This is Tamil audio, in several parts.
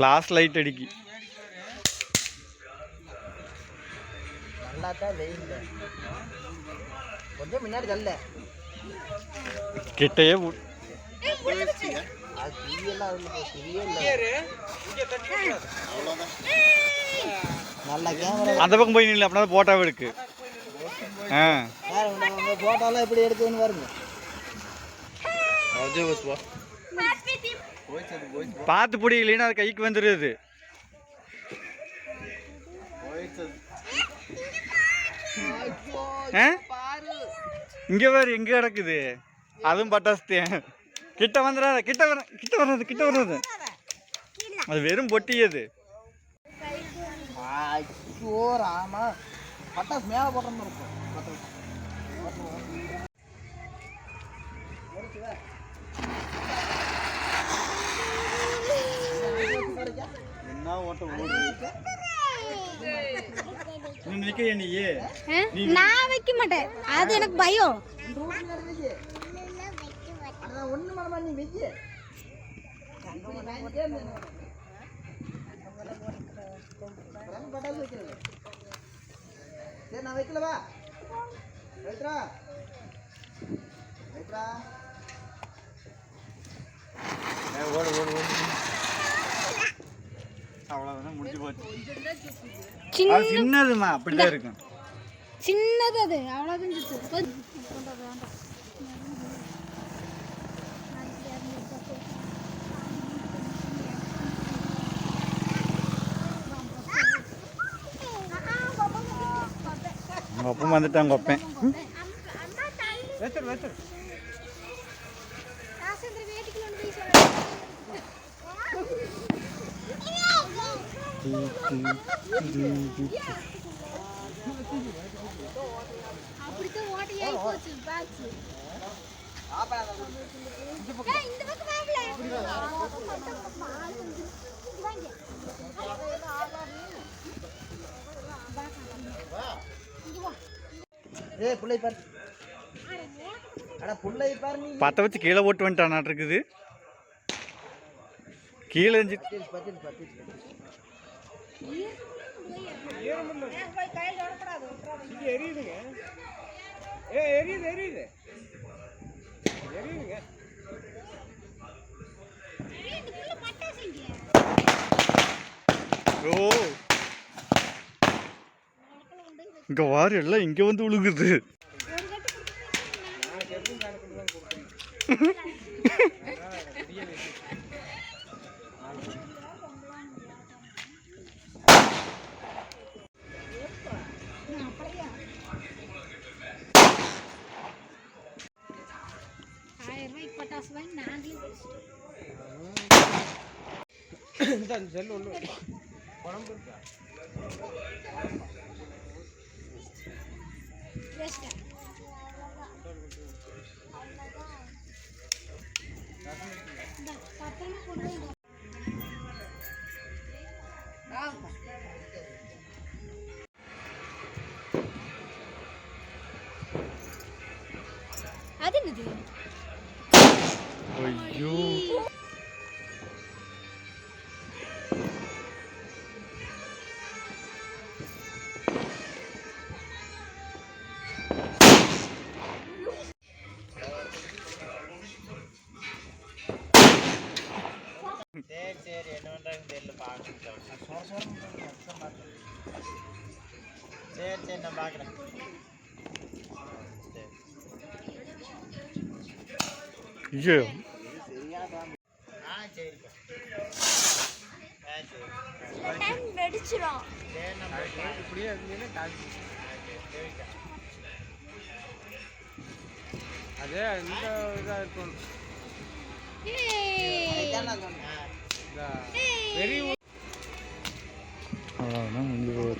ஃப்ளாஷ் லைட் அடிக்கி. கொஞ்சம் முன்னாடி தள்ள. கிட்டையே அந்த பக்கம் போய் நில்லு அப்படின்னா போட்டோ எடுக்கு. ஆ. போட்டோலாம் எப்படி எடுக்குதுன்னு பாருங்க. பார்த்து பிடி இல்லைன்னா அது கைக்கு வந்துடுது இங்க வேறு எங்க கிடக்குது. அதுவும் பட்டாசுத்தேன் கிட்ட வந்துடாத கிட்ட வர கிட்ட வர்றது கிட்ட வர்றது. அது வெறும் பொட்டி அது ஐயோ ராமா. பட்டாசு மேலே போடுற மாதிரி இருக்கும் ஓட்டம் ஓடுது நீ நிக்கிறியா நீ? நான் வைக்க மாட்டேன். அது எனக்கு பயம். ஒண்ணு மனமா நீ சரி நான் வைக்கலவா ஓடு ஓடு ஓடு. அவ்வளோதான் முடிஞ்சு போச்சு சின்ன அது சின்னதுமா அப்படிதான் இருக்கும் சின்னது அது அவ்வளோதான் சுத்து உங்கள் அப்பா வந்துட்டாங்க ஒப்பேன் வச்சிரு வச்சிரு அப்படித்தான் ஓட்டையாகி போச்சு பாச்சு இந்த பக்கம் வாங்கல ஏய் புள்ளை பாரு. அட புள்ளை பாரு நீ. பற்ற வச்சு கீழே போட்டு வந்துட்டான் இருக்குது. கீழே இருந்து பத்திரிச்சு பத்திரிச்சு பத்திரிச்சு ஓ. இங்க வாரு எல்லாம் இங்க வந்து விழுகுது ஆயிரம் ரூபாய்க்கு பட்டாசு வாங்கி நாங்களே வச்சிட்டோம். Waste ஆ? இந்தா, பத்திரமா சரி சரி நான் பார்க்குறேன் ஐயோ. ஆ சரிப்பா இப்படியே இருந்தீங்கன்னா அதே இந்த இதாக இருக்கும் பெரிய அவ்வளோதான் முடிஞ்சு போகுது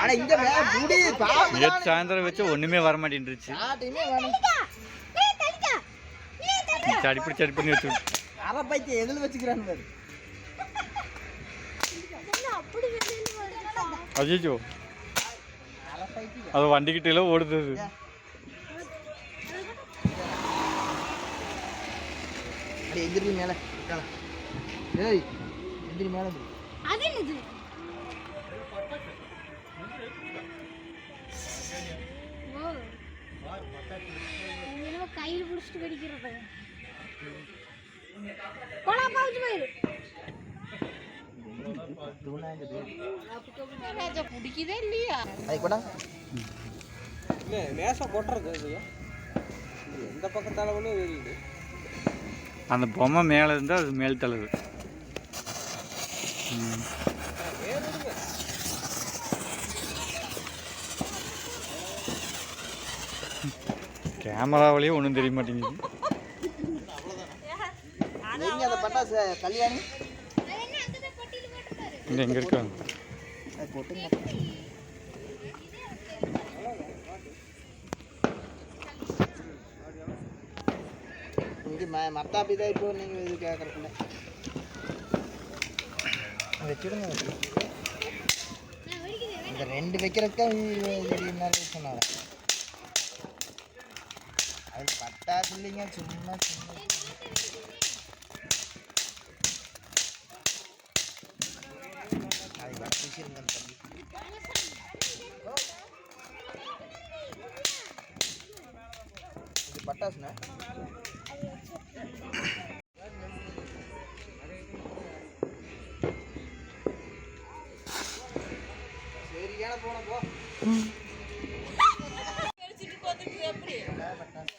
அட இங்க பாவம். நேற்று சாயந்தரம் வச்சு ஒண்ணுமே வர மாட்டேன்ருச்சு வேணும் சடி பண்ணி வச்சு. அரை பைத்தியம் எதில் வச்சுக்கிறான்னு பாரு. அஜிஜோ அது வண்டிக்கிட்ட ஓடுது எந்திரி மேலே. ஏய் எந்திரி மேலே. அது என்னது? கையில் பிடிச்சிட்டு கடிக்கிறது போடா பாவுச்சு போயிரு. பிடிக்குதே இல்லையா? அது கூட இல்லை கொட்டுறது எந்த பக்கத்தால ஒன்று தெரியுது அந்த பொம்மை மேலே இருந்தால் அது மேல் தழுவு ம். கேமராவிலேயே ஒன்றும் தெரிய மாட்டேங்குது இங்கே எங்கே இருக்காங்க மத்தாப்பி தான் இப்போ நீங்கள் இது கேட்குறதுல வச்சுடுங்க. இந்த ரெண்டு வைக்கிறதுக்கு என்ன சொன்னாங்க அது பட்டாசு இல்லைங்க சும்மா சும்மா அது வச்சுருங்க தம்பி இது பட்டாசுண்ணா சரியான போன போ ஏய்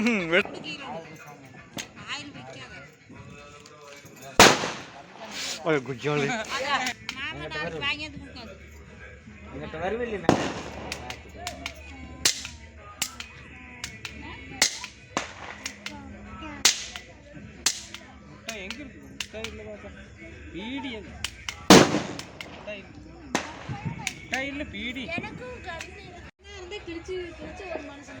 ம், வெட்- ஓய், எங்கிட்ட வருவில்லை முட்டை எங்கே முட்டை இல்லை பார்த்தா பீடி எங்க முட்டை இல்லை. முட்டை இல்லை பீடி கிழிச்சு கிழிச்சு ஒரு மனுஷன்